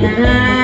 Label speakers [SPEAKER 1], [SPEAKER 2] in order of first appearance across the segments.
[SPEAKER 1] Müzik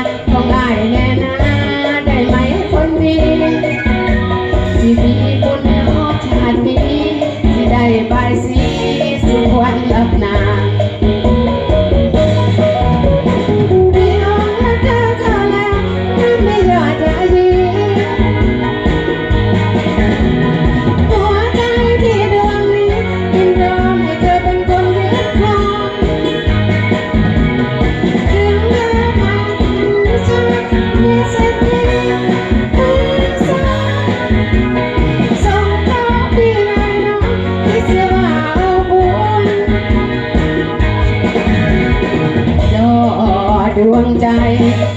[SPEAKER 1] นใจ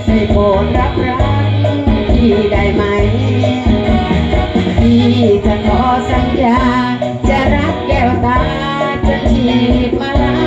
[SPEAKER 1] ให้โปรดรับรักพี่ได้ไหม พี่จะขอสัญญา จะรักแก้วตา จะชีพมาลา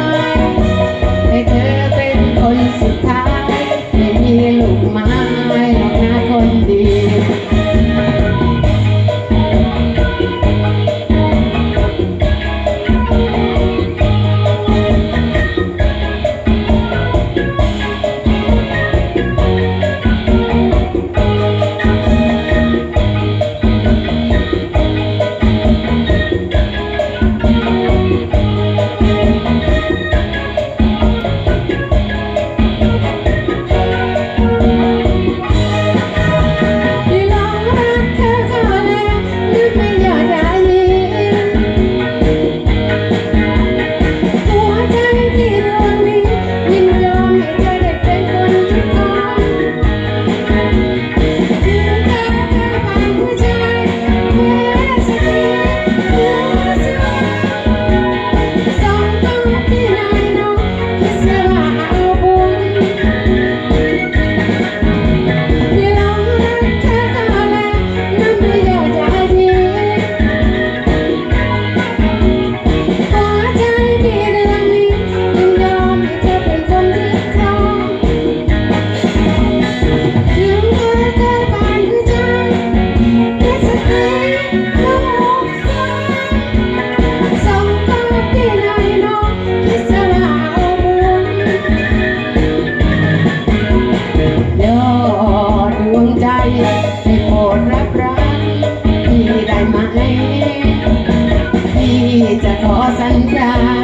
[SPEAKER 1] สัญญา